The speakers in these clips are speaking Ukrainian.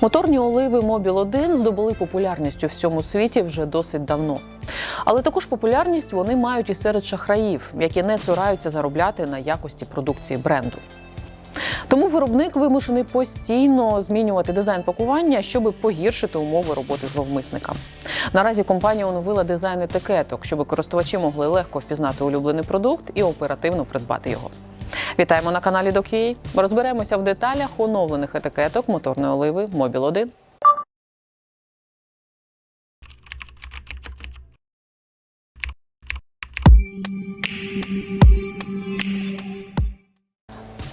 Моторні оливи Mobil 1 здобули популярність у всьому світі вже досить давно. Але таку ж популярність вони мають і серед шахраїв, які не цураються заробляти на якості продукції бренду. Тому виробник вимушений постійно змінювати дизайн пакування, щоб погіршити умови роботи зловмисникам. Наразі компанія оновила дизайн етикеток, щоб користувачі могли легко впізнати улюблений продукт і оперативно придбати його. Вітаємо на каналі DocUA. Розберемося в деталях оновлених етикеток моторної оливи Mobil 1.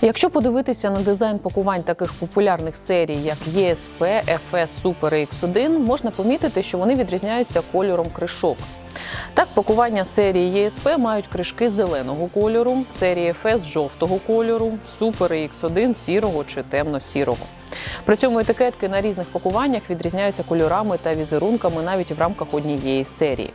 Якщо подивитися на дизайн пакувань таких популярних серій, як ESP, FS, Super і X1, можна помітити, що вони відрізняються кольором кришок. Так, пакування серії ЄСП мають кришки зеленого кольору, серії ФС жовтого кольору, Super X1 сірого чи темно-сірого. При цьому етикетки на різних пакуваннях відрізняються кольорами та візерунками навіть в рамках однієї серії.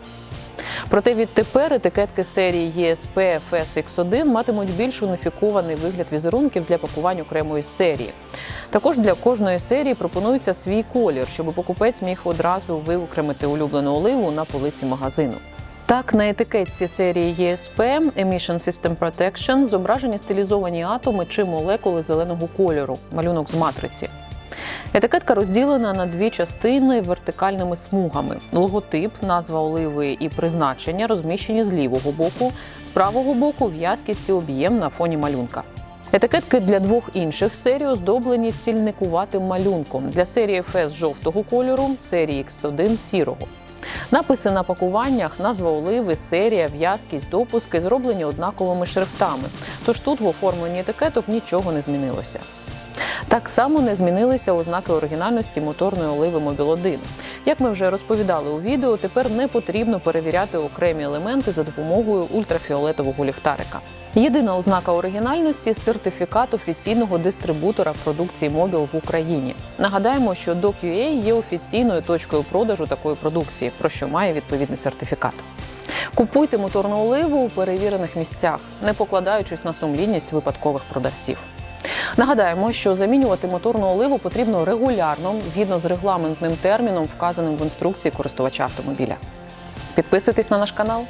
Проте відтепер етикетки серії ESP, FS, X1 матимуть більш уніфікований вигляд візерунків для пакувань окремої серії. Також для кожної серії пропонується свій колір, щоб покупець міг одразу виокремити улюблену оливу на полиці магазину. Так, на етикетці серії ESP Emission System Protection зображені стилізовані атоми чи молекули зеленого кольору, малюнок з матриці. Етикетка розділена на дві частини вертикальними смугами. Логотип, назва оливи і призначення розміщені з лівого боку, з правого боку в'язкість і об'єм на фоні малюнка. Етикетки для двох інших серій оздоблені стільникуватим малюнком для серії FS жовтого кольору, серії X1 сірого. Написи на пакуваннях, назва оливи, серія, в'язкість, допуски зроблені однаковими шрифтами. Тож тут в оформленні етикеток нічого не змінилося. Так само не змінилися ознаки оригінальності моторної оливи Mobil 1. Як ми вже розповідали у відео, тепер не потрібно перевіряти окремі елементи за допомогою ультрафіолетового ліхтарика. Єдина ознака оригінальності сертифікат офіційного дистрибутора продукції Mobil в Україні. Нагадаємо, що DocUA є офіційною точкою продажу такої продукції, про що має відповідний сертифікат. Купуйте моторну оливу у перевірених місцях, не покладаючись на сумлінність випадкових продавців. Нагадаємо, що замінювати моторну оливу потрібно регулярно згідно з регламентним терміном, вказаним в інструкції користувача автомобіля. Підписуйтесь на наш канал.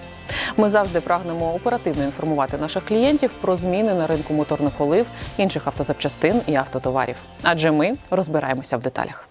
Ми завжди прагнемо оперативно інформувати наших клієнтів про зміни на ринку моторних олив, інших автозапчастин і автотоварів. Адже ми розбираємося в деталях.